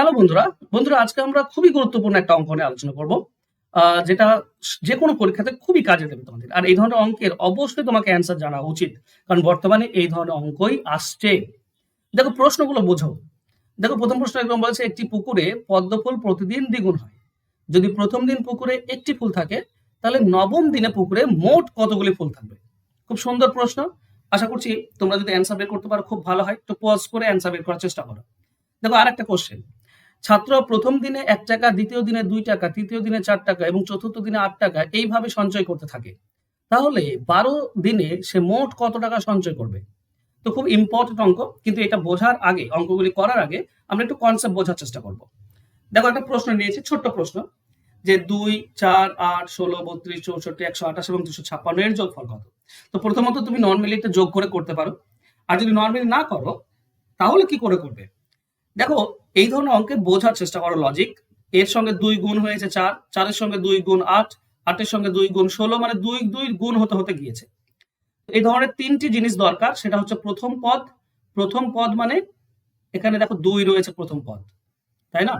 Hello বন্ধুরা বন্ধুরা, আজকে আমরা খুবই গুরুত্বপূর্ণ একটা অঙ্ক নিয়ে আলোচনা করব যেটা যে কোনো পরীক্ষাতে খুবই কাজে দেবে তোমাদের। আর এই ধরনের অঙ্কের অবশ্যই তোমাকে অ্যান্সার জানা উচিত, কারণ বর্তমানে এই ধরনের অঙ্কই আসছে। দেখো, প্রশ্নগুলো বোঝো। দেখো, প্রথম প্রশ্ন একদম বলেছে, একটি পুকুরে পদ্ম ফুল প্রতিদিন দ্বিগুণ হয়। যদি প্রথম দিন পুকুরে একটি ফুল থাকে, তাহলে নবম দিনে পুকুরে মোট কতগুলি ফুল থাকবে? খুব সুন্দর প্রশ্ন। আশা করছি তোমরা যদি অ্যান্সার বের করতে পারো, খুব ভালো হয়। তো পজ করে অ্যান্সার বের করার চেষ্টা করো। দেখো আর একটা কোশ্চেন ছাত্র প্রথম দিনে এক টাকা, দ্বিতীয় দিনে দুই টাকা, তৃতীয় দিনে চার টাকা এবং চতুর্থ দিনে আট টাকা, এইভাবে সঞ্চয় করতে থাকে। তাহলে বারো দিনে সে মোট কত টাকা সঞ্চয় করবে? তো খুব ইম্পর্টেন্ট অঙ্ক, কিন্তু এটা বোঝার আগে, অঙ্কগুলি করার আগে আমরা একটু কনসেপ্ট বোঝার চেষ্টা করব। দেখো, একটা প্রশ্ন নিয়েছি, ছোট্ট প্রশ্ন, যে দুই, চার, আট, ষোলো, বত্রিশ, চৌষট্টি, একশো আঠাশ এবং দুশো ছাপ্পান্ন এর যোগফল কত? তো প্রথমত তুমি নর্মালি এটা যোগ করে করতে পারো। আর যদি নর্মালি না করো, তাহলে কি করে করবে? দেখো এই ধরনের অঙ্কে বোঝার চেষ্টা করো লজিক এর সঙ্গে দুই গুণ হয়েছে চার, চারের সঙ্গে দুই গুণ আট, আটের সঙ্গে দুই গুণ ষোলো মানে দুই দুই গুণ হতে হতে গিয়েছে। এই ধরনের তিনটি জিনিস দরকার, সেটা হচ্ছে প্রথম পদ। প্রথম পদ মানে এখানে দেখো দুই রয়েছে প্রথম পদ, তাই না?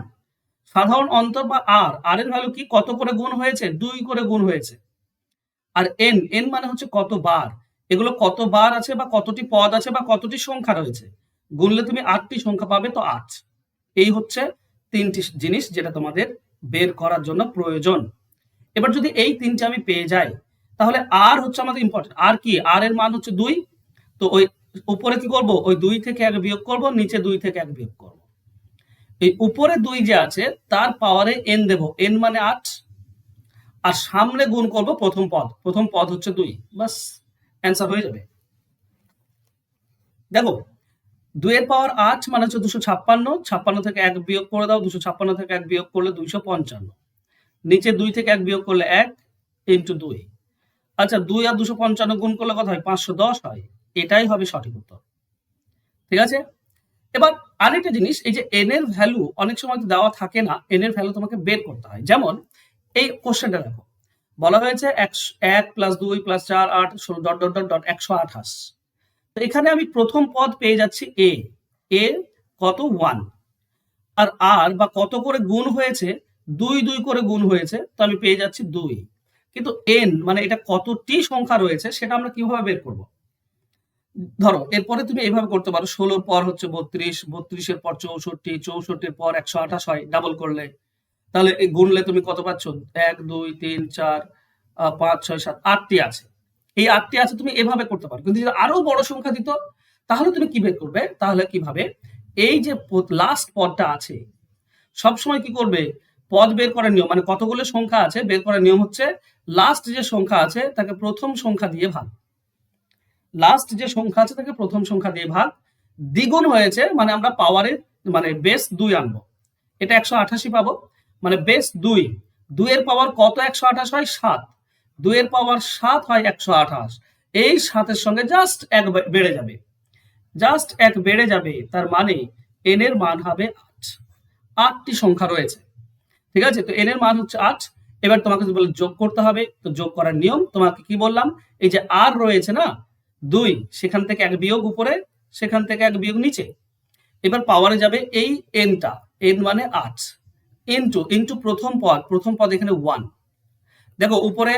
সাধারণ অন্তর বা আর আর এর ভ্যালু কি? কত করে গুণ হয়েছে? দুই করে গুণ হয়েছে। আর এন এন মানে হচ্ছে কত বার এগুলো কত বার আছে বা কতটি পদ আছে বা কতটি সংখ্যা রয়েছে? গুনলে তুমি আটটি সংখ্যা পাবে, তো আট। এই হচ্ছে তিনটি জিনিস যেটা তোমাদের বের করার জন্য প্রয়োজন। এবার যদি এই তিনটে আমি পেয়ে যাই, তাহলে আর হচ্ছে আমাদের ইম্পর্টেন্ট আর কি? আর এর মান হচ্ছে দুই। তো ওই উপরে কি করব? ওই দুই থেকে এক বিয়োগ করব, নিচে দুই থেকে এক বিয়োগ করব। এই উপরে দুই যে আছে, তার পাওয়ারে এন দেব। এন মানে আট। আর সামনে গুণ করব প্রথম পদ। প্রথম পদ হচ্ছে দুই। বাস অ্যান্সার হয়ে যাবে। দেখো দুইয়ের পাওয়ার আট মানে হচ্ছে দুশো ছাপ্পান্ন ছাপ্পান্ন থেকে এক বিয়োগ করে দাও, দুশো ছাপ্পান্ন থেকে এক বিয়োগ করলে দুইশো পঞ্চান্ন। নিচে দুই থেকে এক বিয়োগ করলে এক ইন্টু দুই। আচ্ছা দুই আর দুশো পঞ্চান্ন গুণ করলে কত হয়? পাঁচশো দশ হয়। এটাই হবে সঠিক উত্তর। ঠিক আছে? এবার আরেকটা জিনিস, এই যে এন এর ভ্যালু অনেক সময় দেওয়া থাকে না এন এর ভ্যালু তোমাকে বের করতে হয়। যেমন, এই কোশ্চেনটা দেখো। বলা হয়েছে একশো এক প্লাস দুই প্লাস চার আট, ষোলো ডট ডট ডট ডট একশো আঠাশ। তো এখানে আমি প্রথম পদ পেয়ে যাচ্ছি এ এ কত ওয়ান আর আর বা কত করে গুণ হয়েছে? দুই দুই করে গুণ হয়েছে, তো আমি পেয়ে যাচ্ছি দুই। কিন্তু এন মানে এটা কতটি সংখ্যা রয়েছে সেটা আমরা কীভাবে বের করব? ধরো, এরপরে তুমি এইভাবে করতে পারো, ষোলোর পর হচ্ছে বত্রিশ, বত্রিশের পর চৌষট্টি, চৌষট্টির পর একশো আঠাশ হয় ডাবল করলে। তাহলে গুনলে তুমি কত পাচ্ছ? এক, দুই, তিন, চার পাঁচ, ছয়, সাত, আটটি আছে। এই আটটি আছে তুমি এভাবে করতে পারো। কিন্তু যদি আরও বড় সংখ্যা দিত, তাহলে তুমি কি বের করবে? তাহলে কীভাবে? এই যে লাস্ট পদটা আছে, সবসময় কি করবে? পদ বের করার নিয়ম মানে কতগুলো সংখ্যা আছে বের করার নিয়ম হচ্ছে লাস্ট যে সংখ্যা আছে তাকে প্রথম সংখ্যা দিয়ে ভাগ। লাস্ট যে সংখ্যা আছে তাকে প্রথম সংখ্যা দিয়ে ভাগ। দ্বিগুণ হয়েছে মানে আমরা পাওয়ারের মানে বেস দুই আনব। এটা একশো আঠাশি পাবো মানে বেস দুই। দুইয়ের পাওয়ার কত? একশো আঠাশ হয় সাত। দুইয়ের পাওয়ার সাত হয় একশো আঠাশ। এই সাতের সঙ্গে জাস্ট এক বেড়ে যাবে। জাস্ট এক বেড়ে যাবে, তার মানে এন এর মান হবে আট। আটটি সংখ্যা রয়েছে। ঠিক আছে? তো এন এর মান হচ্ছে আট। এবার তোমাকে বলে যোগ করতে হবে। তো যোগ করার নিয়ম তোমাকে কি বললাম? এই যে আর রয়েছে না, দুই, সেখান থেকে এক বিয়োগ উপরে, সেখান থেকে এক বিয়োগ নিচে। এবার পাওয়ারে যাবে এই এনটা এন মানে আট। ইন্টু ইন্টু প্রথম পদ প্রথম পদ এখানে ওয়ান দেখো, উপরে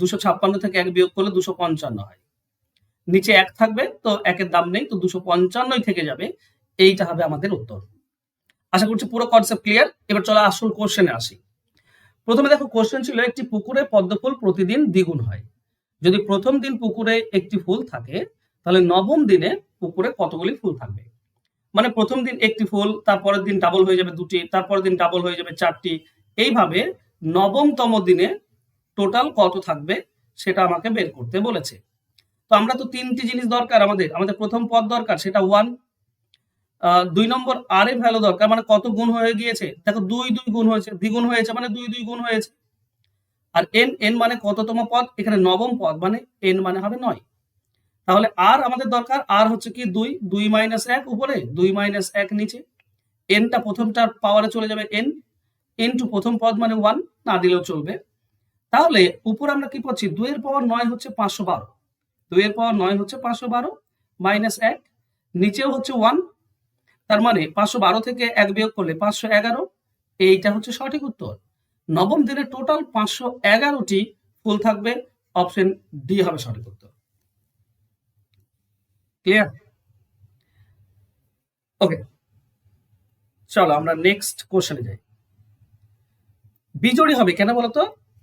দুশো ছাপ্পান্ন থেকে এক বিয়োগ করলে দুশো পঞ্চান্ন হয়। নিচে এক থাকবে, তো একের দাম নেই, তো দুশো পঞ্চান্নই থেকে যাবে। এইটা হবে আমাদের উত্তর। আশা করছি পুরো কনসেপ্ট ক্লিয়ার এবার চলো আসল কোশ্চেনে আসি। প্রথমে দেখো কোশ্চেন ছিল, একটি পুকুরে পদ্ম ফুল প্রতিদিন দ্বিগুণ হয়। যদি প্রথম দিন পুকুরে একটি ফুল থাকে, তাহলে নবম দিনে পুকুরে কতগুলি ফুল থাকবে? মানে প্রথম দিন একটি ফুল, তারপরের দিন ডাবল হয়ে যাবে দুটি, তারপরের দিন ডাবল হয়ে যাবে চারটি। এইভাবে নবমতম দিনে টোটাল কত থাকবে সেটা আমাকে বের করতে বলেছে। তো আমরা তো তিনটি জিনিস দরকার আমাদের। আমাদের প্রথম পদ দরকার, সেটা ওয়ান দুই নম্বর আর এ ভ্যালু দরকার মানে কত গুণ হয়ে গিয়েছে? দেখো, দুই দুই গুণ হয়েছে, দ্বিগুণ হয়েছে মানে দুই দুই গুণ হয়েছে। আর এন এন মানে কততম পদ? এখানে নবম পদ মানে এন মানে হবে নয়। তাহলে আর আমাদের দরকার আর হচ্ছে কি দুই দুই মাইনাস এক উপরে, দুই মাইনাস এক নিচে। এনটা প্রথমটার পাওয়ারে চলে যাবে এন এন টু প্রথম পদ মানে ওয়ান না দিলেও চলবে। তাহলে উপর আমরা কি পাচ্ছি? দুইয়ের পাওয়ার নয় হচ্ছে পাঁচশো বারো। দুইয়ের পাওয়ার নয় হচ্ছে পাঁচশো বারো মাইনাস এক, নিচেও হচ্ছে ওয়ান তার মানে পাঁচশো বারো থেকে এক বিয়োগ করলে পাঁচশো এগারো, এইটা হচ্ছে সঠিক উত্তর। নবম দিনে টোটাল পাঁচশো এগারোটি ফুল থাকবে অপশন ডি হবে সঠিক উত্তর। ক্লিয়ার ওকে চলো আমরা নেক্সট কোশ্চেনে যাই। বিজোড়ি হবে কেন বলতো?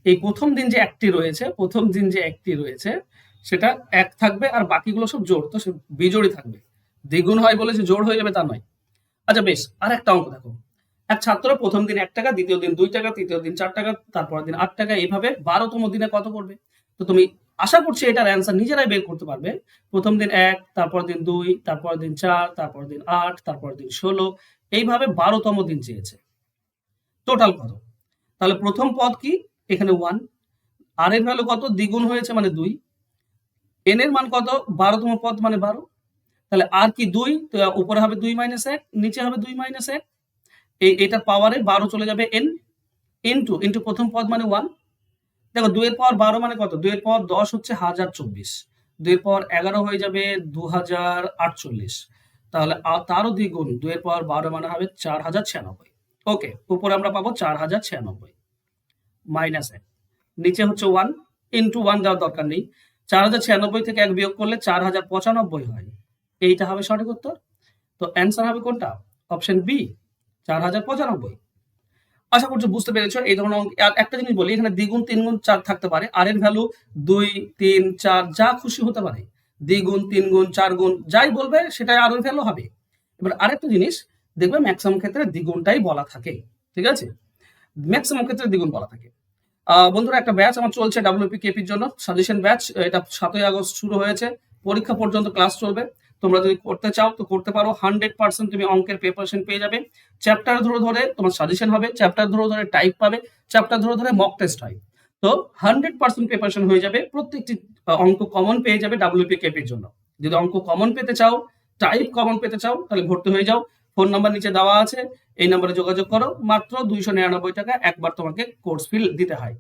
এই প্রথম দিন যে একটি রয়েছে, প্রথম দিন যে একটি রয়েছে, সেটা এক থাকবে আর বাকিগুলো সব জোড় তো সে বিজোড়ি থাকবে। দ্বিগুণ হয় বলে যে জোড় হয়ে যাবে তা নয়। আচ্ছা বেশ আর একটা অঙ্ক দেখো। এক ছাত্র প্রথম দিন এক টাকা, দ্বিতীয় দিন দুই টাকা, তৃতীয় দিন চার টাকা তারপর দিন আট টাকা এইভাবে বারোতম দিনে কত করবে তো তুমি আশা করছি এটার অ্যান্সার নিজেরাই বের করতে পারবে। প্রথম দিন এক তারপর দিন দুই তারপর দিন চার তারপর দিন আট তারপর দিন ষোলো, এইভাবে বারোতম দিন চেয়েছে। টোটাল কত? তাহলে প্রথম পদ কি? এখানে ওয়ান আর এর ভ্যালু কত? দ্বিগুণ হয়েছে মানে দুই। এন এর মান কত? বারোতম পদ মানে বারো। তাহলে আর কি দুই? তো উপরে হবে দুই মাইনাস এক, নিচে হবে দুই মাইনাস এক। এই এটার পাওয়ারে বারো চলে যাবে এন ইন্টু ইন্টু প্রথম পদ মানে ওয়ান দেখো, দুইয়ের পাওয়ার বারো মানে কত? দুইয়ের পাওয়ার দশ হচ্ছে হাজার চব্বিশ। দুইয়ের পাওয়ার এগারো হয়ে যাবে দু হাজার আটচল্লিশ। তাহলে তারও দ্বিগুণ। দুইয়ের পাওয়ার বারো মানে হবে চার হাজার ছিয়ানব্বই। ওকে উপরে আমরা পাবো চার হাজার ছিয়ানব্বই। মাইনাস এক নিচে হচ্ছে ওয়ান ইন্টু ওয়ান দেওয়ার দরকার নেই। চার হাজার ছিয়ানব্বই থেকে এক বিয়োগ করলে চার হাজার পঁচানব্বই হয়। এইটা হবে সঠিক উত্তর? তো অ্যান্সার হবে কোনটা? অপশন বি চার হাজার পঁচানব্বই। আশা করছি বুঝতে পেরেছ, এই ধরনের অঙ্ক- একটা জিনিস বলি, এখানে দ্বিগুণ, তিনগুণ, চার থাকতে পারে। আর এর ভ্যালু দুই, তিন, চার, যা খুশি হতে পারে। দ্বিগুণ তিন গুণ চার গুণ যাই বলবে, সেটাই আর এর ভ্যালু হবে। এবার আরেকটা জিনিস, দেখবে ম্যাক্সিমাম ক্ষেত্রে দ্বিগুণটাই বলা থাকে। ঠিক আছে? ম্যাক্সিমাম ক্ষেত্রে দ্বিগুণ বলা থাকে। বন্ধুরা, একটা ব্যাচ আমার চলছে ডাব্লিউপি কেপির জন্য। সাজেশন ব্যাচ এটা সাতই আগস্ট শুরু হয়েছে। পরীক্ষা পর্যন্ত ক্লাস চলবে। তোমরা যদি করতে চাও, তো করতে পারো। হান্ড্রেড পার্সেন্ট তুমি অঙ্কের পেপারশন পেয়ে যাবে। চ্যাপ্টার ধরে ধরে তোমার সাজেশন হবে। চ্যাপ্টার ধরে ধরে টাইপ পাবে। চ্যাপ্টার ধরে ধরে মক টেস্ট হয়। তো হান্ড্রেড পার্সেন্ট প্রিপারেশন হয়ে যাবে। প্রত্যেকটি অঙ্ক কমন পেয়ে যাবে ডাব্লিউপি কেপির জন্য। যদি অঙ্ক কমন পেতে চাও টাইপ কমন পেতে চাও, তাহলে ভর্তি হয়ে যাও। ফোন নাম্বার নিচে দেওয়া আছে, এই নাম্বারে যোগাযোগ করো। মাত্র দুইশো নিরানব্বই টাকা একবার তোমাকে কোর্স ফিল দিতে হয়।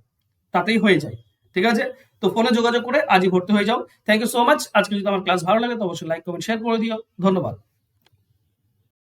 তাতেই হয়ে যায়। ঠিক আছে? তো ফোনে যোগাযোগ করে আজই ভর্তি হয়ে যাও। থ্যাংক ইউ সো মাচ আজকে যদি আমার ক্লাস ভালো লাগে, তো অবশ্যই লাইক কমেন্ট শেয়ার করে দিও। ধন্যবাদ।